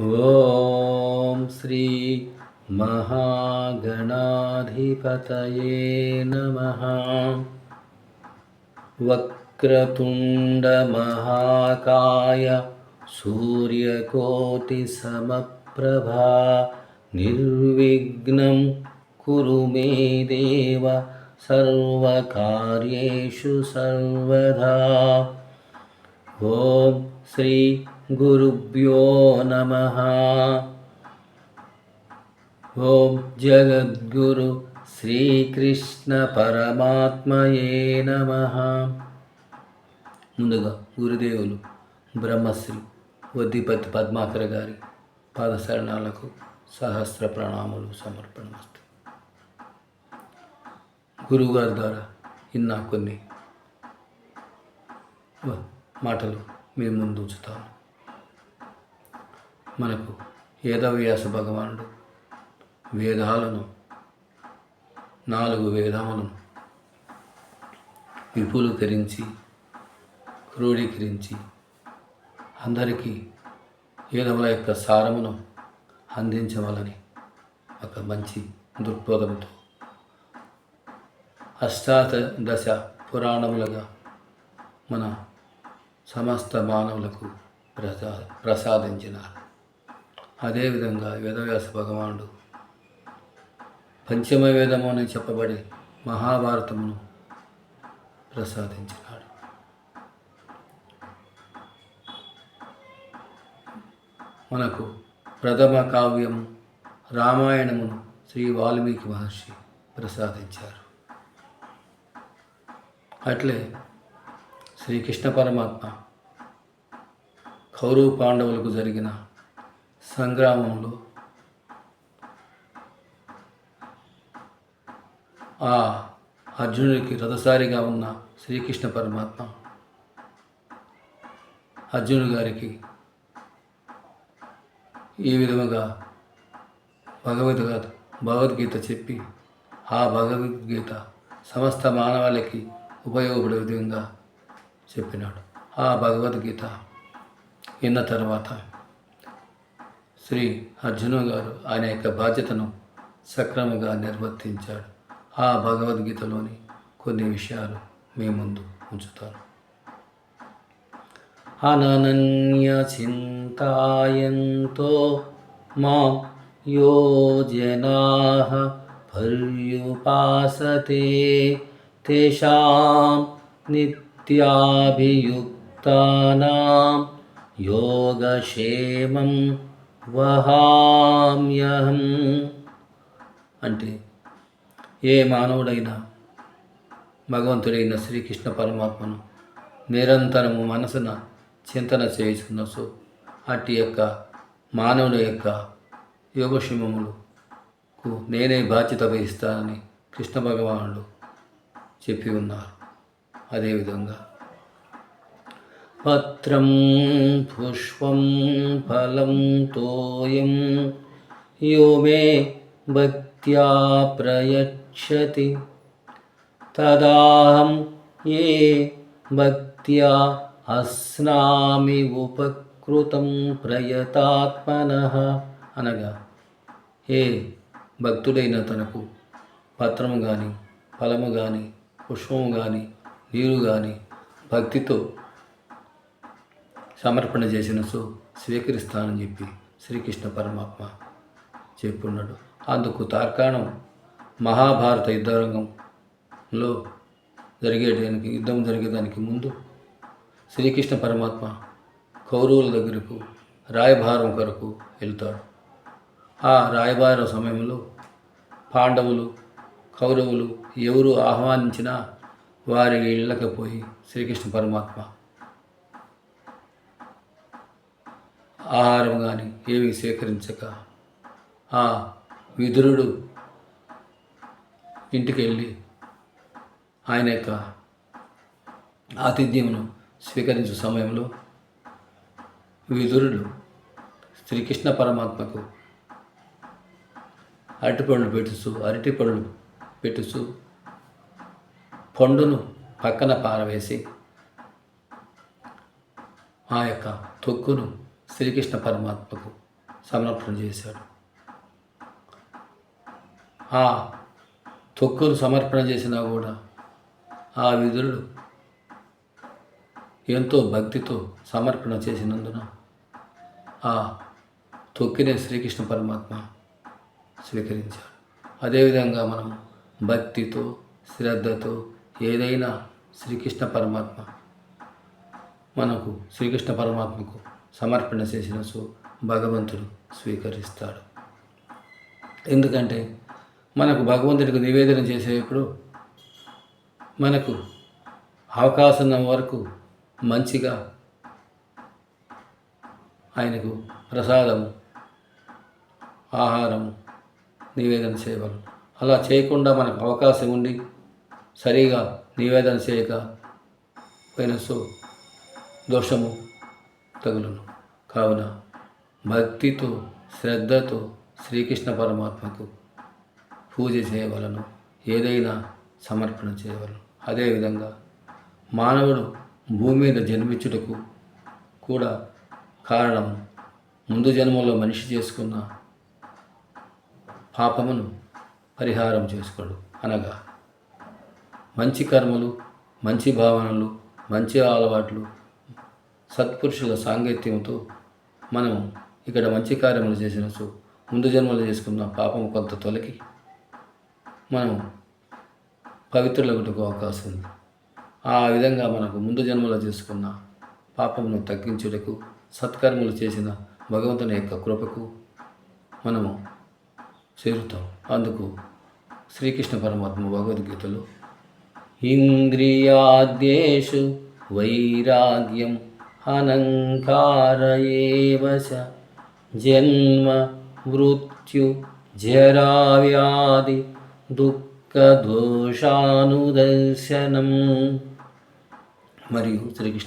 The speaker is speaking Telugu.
ॐ श्री महागणाधिपतये नमः। वक्रतुण्डमहाकाय सूर्यकोटिसमप्रभा निर्विघ्नं कुरु मे देव सर्वकार्येषु सर्वदा ॐ श्री गुरुभ्यो नमः ఓం జగద్గురు శ్రీకృష్ణ పరమాత్మయే నమ ముందుగా గురుదేవులు బ్రహ్మశ్రీ వద్దిపతి పద్మాకర్ గారి పాదశరణాలకు సహస్ర ప్రణామాలు సమర్పణమస్తు గురువుగారి ద్వారా ఇన్నా కొన్ని వ- మాటలు మీ ముందు ఉంచుతాను మనకు ఏదవ్యాస భగవానుడు వేదాలను నాలుగు వేదములను విపులీకరించి క్రోడీకరించి అందరికీ వేదముల యొక్క సారమును అందించవలని ఒక మంచి దృక్పథంతో అష్టాదశ పురాణములుగా మన సమస్త మానవులకు ప్రసా ప్రసాదించినారు. అదేవిధంగా వేదవ్యాస భగవానుడు పంచమ వేదము అని చెప్పబడే మహాభారతమును ప్రసాదించినాడు. మనకు ప్రథమ కావ్యము రామాయణమును శ్రీ వాల్మీకి మహర్షి ప్రసాదించారు. అట్లే శ్రీకృష్ణ పరమాత్మ కౌరవ పాండవులకు జరిగిన సంగ్రామంలో. ఆ అర్జునుడికి రథసారిగా ఉన్న శ్రీకృష్ణ పరమాత్మ అర్జునుడి గారికి ఈ విధముగా భగవద్గీత భగవద్గీత చెప్పి ఆ భగవద్గీత సమస్త మానవాళికి ఉపయోగపడే విధంగా చెప్పినాడు. ఆ భగవద్గీత విన్న తర్వాత శ్రీ అర్జును గారు ఆయన యొక్క బాధ్యతను సక్రమంగా నిర్వర్తించాడు. ఆ భగవద్గీతలోని కొన్ని విషయాలు మీ ముందు ఉంచుతాను. అననన్య చింతాయంతో మా యోజనా పర్యుపాసతే తేషాం నిత్యాభియుక్తానాం యోగక్షేమం వహామ్యహం అంటే ఏ మానవుడైనా భగవంతుడైన శ్రీకృష్ణ పరమాత్మను నిరంతరము మనసున చింతన చేయుచున్న సో అట్టి యొక్క మానవుని యొక్క యోగక్షేమములకు నేనే బాధ్యత వహిస్తానని కృష్ణ భగవానుడు చెప్పి ఉన్నారు. అదేవిధంగా పత్రం పుష్పం ఫలం తోయం యో మే భక్త్యా ప్రయచ్చతి తదాహం ఏ భక్త్యా అస్నామి ఉపకృతం ప్రయతాత్మన అనగా ఏ భక్తుడైన తనకు పత్రము కానీ ఫలము కానీ పుష్పము కానీ నీరు కానీ భక్తితో సమర్పణ చేసిన సో స్వీకరిస్తానని చెప్పి శ్రీకృష్ణ పరమాత్మ చెప్పున్నాడు. అందుకు తార్కాణం మహాభారత యుద్ధరంగంలో జరిగేదానికి యుద్ధం జరిగేదానికి ముందు శ్రీకృష్ణ పరమాత్మ కౌరవుల దగ్గరకు రాయభారం కొరకు వెళ్తాడు. ఆ రాయభారం సమయంలో పాండవులు కౌరవులు ఎవరు ఆహ్వానించినా వారి ఇళ్ళకి పోయి శ్రీకృష్ణ పరమాత్మ ఆహారం కానీ ఏమీ సేకరించక ఆ విదురుడు ఇంటికి వెళ్ళి ఆయన యొక్క ఆతిథ్యమును స్వీకరించే సమయంలో విదురుడు శ్రీకృష్ణ పరమాత్మకు అరటిపండ్లు పెట్టుచు అరటి పండ్లు పెట్టుచు పండును పక్కన పారవేసి ఆ యొక్క తొక్కును శ్రీకృష్ణ పరమాత్మకు సమర్పణ చేశాడు. ఆ తొక్కును సమర్పణ చేసినా కూడా ఆ విదురుడు ఎంతో భక్తితో సమర్పణ చేసినందున ఆ తొక్కినే శ్రీకృష్ణ పరమాత్మ స్వీకరించాడు. అదేవిధంగా మనం భక్తితో శ్రద్ధతో ఏదైనా శ్రీకృష్ణ పరమాత్మ మనకు శ్రీకృష్ణ పరమాత్మకు సమర్పణ చేసిన సో భగవంతుడు స్వీకరిస్తాడు. ఎందుకంటే మనకు భగవంతుడికి నివేదన చేసేటప్పుడు మనకు అవకాశం ఉన్న వరకు మంచిగా ఆయనకు ప్రసాదము ఆహారము నివేదన చేయగలం అలా చేయకుండా మనకు అవకాశం ఉండి సరిగా నివేదన చేయక పోయిన సో దోషము తగులును. కావున భక్తితో శ్రద్ధతో శ్రీకృష్ణ పరమాత్మకు పూజ చేయవలను. ఏదైనా సమర్పణ చేయవలను. అదేవిధంగా మానవుడు భూమి మీద జన్మించుటకు కూడా కారణం ముందు జన్మలో మనిషి చేసుకున్న పాపమును పరిహారం చేసుకోడు. అనగా మంచి కర్మలు మంచి భావనలు మంచి అలవాట్లు సత్పురుషుల సాంగత్యంతో మనం ఇక్కడ మంచి కార్యములు చేసిన ముందు జన్మలు చేసుకున్న పాపం కొంత తొలగి మనం పవిత్రులకు అవకాశం ఉంది. ఆ విధంగా మనకు ముందు జన్మలో చేసుకున్న పాపమును తగ్గించుటకు సత్కర్మలు చేసిన భగవంతుని యొక్క కృపకు మనము చేరుతాం. అందుకు శ్రీకృష్ణ పరమాత్మ భగవద్గీతలో ఇంద్రియాద్యేషు వైరాగ్యం అనంకార ఏవ చ జన్మ మృత్యు జరావ్యాధి దుఃఖదోషానుదర్శనం మరియు శ్రీకృష్ణ